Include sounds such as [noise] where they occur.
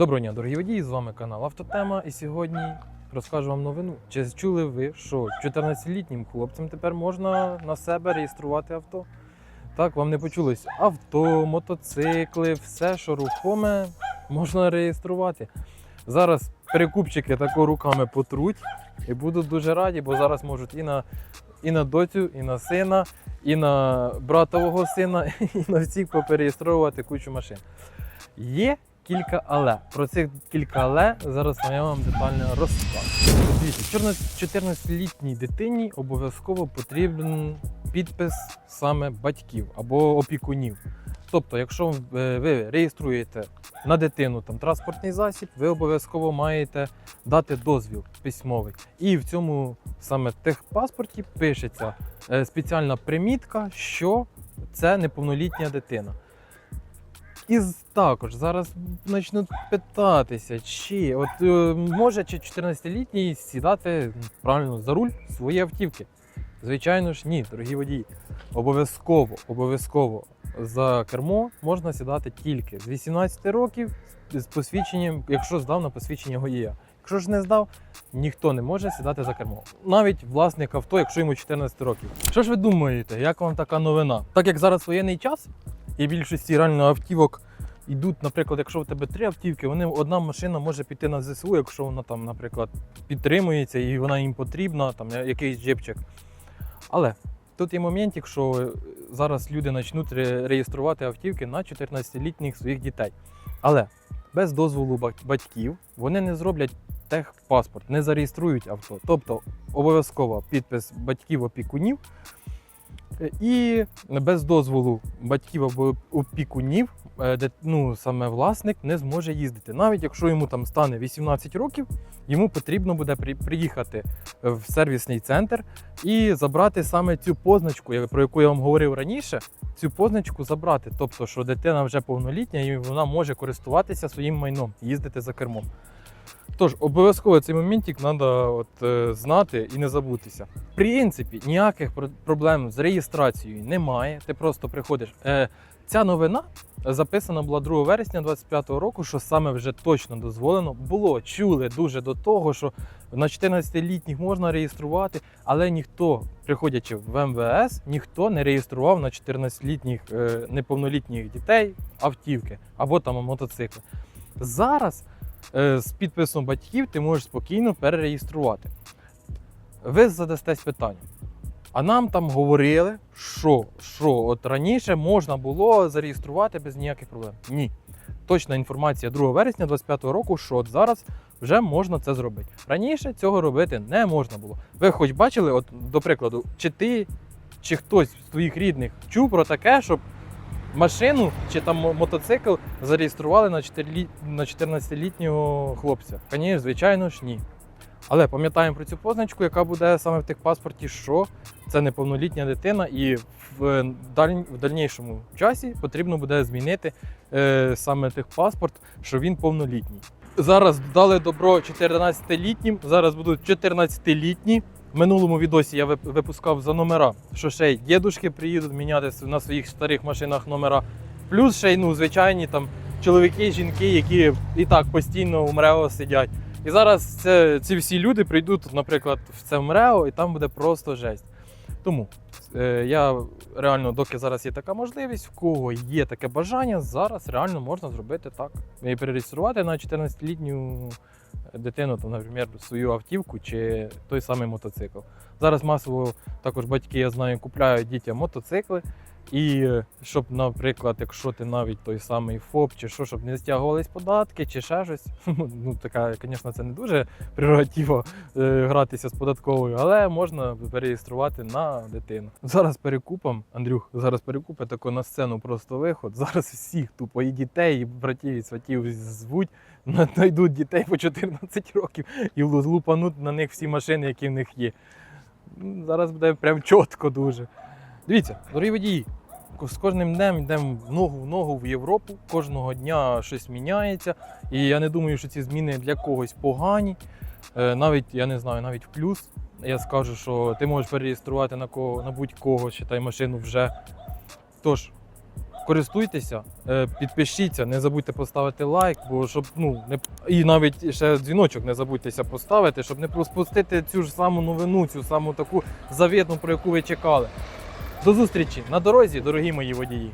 Доброго дня, дорогі водії! З вами канал Автотема. І сьогодні розкажу вам новину. Чи чули ви, що 14-літнім хлопцям тепер можна на себе реєструвати авто? Так, вам не почулось. Авто, мотоцикли, все, що рухоме, можна реєструвати. Зараз перекупчики тако руками потруть і будуть дуже раді, бо зараз можуть і на, і на доцю, і на сина, і на братового сина, [laughs] і на всіх попереєстровувати кучу машин. Є кілька але. Про цих кілька але зараз я вам детально розкажу. Дивіться, 14-літній дитині обов'язково потрібен підпис саме батьків або опікунів. Тобто, якщо е, ви реєструєте на дитину там транспортний засіб, ви обов'язково маєте дати дозвіл письмовий. І в цьому саме техпаспорті пишеться е, спеціальна примітка, що це неповнолітня дитина. І також зараз почнуть питатися, чи от е, може чи 14-літній сідати правильно за руль своєї автівки. Звичайно ж, ні, дорогі водії. Обов'язково, обов'язково за кермо можна сідати тільки з 18 років з посвідченням, якщо здав на посвідчення водія. Якщо ж не здав, ніхто не може сідати за кермо. Навіть власник авто, якщо йому 14 років. Що ж ви думаєте, як вам така новина? Так як зараз воєнний час, і більшості реально автівок йдуть, наприклад, якщо в тебе три автівки, вони одна машина може піти на ЗСУ, якщо вона там, наприклад, підтримується і вона їм потрібна, там якийсь джипчик. Але тут є момент, якщо зараз люди почнуть реєструвати автівки на 14-літніх своїх дітей. Але без дозволу батьків вони не зроблять техпаспорт, не зареєструють авто. Тобто обов'язково підпис батьків-опікунів. Е, І без дозволу батьків або опікунів, е, де ну саме власник не зможе їздити. Навіть якщо йому там стане 18 років, йому потрібно буде приїхати в сервісний центр і забрати саме цю позначку, про яку я вам говорив раніше. Цю позначку забрати, тобто, що дитина вже повнолітня і вона може користуватися своїм майном, їздити за кермом. Тож, обов'язково цей моментик треба от, е, знати і не забутися. В принципі, ніяких проблем з реєстрацією немає. Ти просто приходиш. Е, ця новина записана була 2 вересня 2025 року, що саме вже точно дозволено. Було чули дуже до того, що на 14-літніх можна реєструвати, але ніхто, приходячи в МВС, ніхто не реєстрував на 14-літніх е, неповнолітніх дітей автівки або там мотоцикли. Зараз з підписом батьків ти можеш спокійно перереєструвати. Ви задастесь питання. А нам там говорили, що, що от раніше можна було зареєструвати без ніяких проблем. Ні. Точна інформація 2 вересня 2025 року, що от зараз вже можна це зробити. Раніше цього робити не можна було. Ви хоч бачили, от, до прикладу, чи ти, чи хтось з твоїх рідних чув про таке, щоб машину чи там мотоцикл зареєстрували на 4 на 14-літнього хлопця? Звісно, звичайно ж, ні. Але пам'ятаємо про цю позначку, яка буде саме в техпаспорті, що це неповнолітня дитина, і в, даль... в дальнішому часі потрібно буде змінити е, саме техпаспорт, що він повнолітній. Зараз дали добро 14-літнім, зараз будуть 14-літні. В минулому відосі я випускав за номера, що ще й дідушки приїдуть міняти на своїх старих машинах номера. Плюс ще й ну, звичайні там чоловіки, жінки, які і так постійно у МРЕО сидять. І зараз це, ці всі люди прийдуть, наприклад, в це МРЕО, і там буде просто жесть. Тому е, я реально, доки зараз є така можливість, в кого є таке бажання, зараз реально можна зробити так. І перереєструвати на 14-літню дитину, там, наприклад, свою автівку чи той самий мотоцикл. Зараз масово також батьки, я знаю, купляють дітям мотоцикли. І е, щоб, наприклад, якщо ти навіть той самий ФОП, чи що, щоб не стягувались податки, чи ще щось. [laughs] Ну, така, звісно, це не дуже прерогатива е, гратися з податковою, але можна переєструвати на дитину. Зараз перекупом, Андрюх, зараз перекупи тако на сцену просто виход. Зараз всіх тупо і дітей, і братів, і сватів звуть, знайдуть дітей по 14 років і лупануть на них всі машини, які в них є. Зараз буде прям чітко дуже. Дивіться, дорогі водії, з кожним днем йдемо в ногу в ногу в Європу. Кожного дня щось міняється. І я не думаю, що ці зміни для когось погані. Е, Навіть я не знаю, навіть в плюс. Я скажу, що ти можеш перереєструвати на кого на будь-кого, считай, машину вже. Тож, користуйтеся, е, підпишіться, не забудьте поставити лайк, бо щоб ну не і навіть ще дзвіночок не забудьтеся поставити, щоб не проспустити цю ж саму новину, цю саму таку завітну, про яку ви чекали. До зустрічі на дорозі, дорогі мої водії.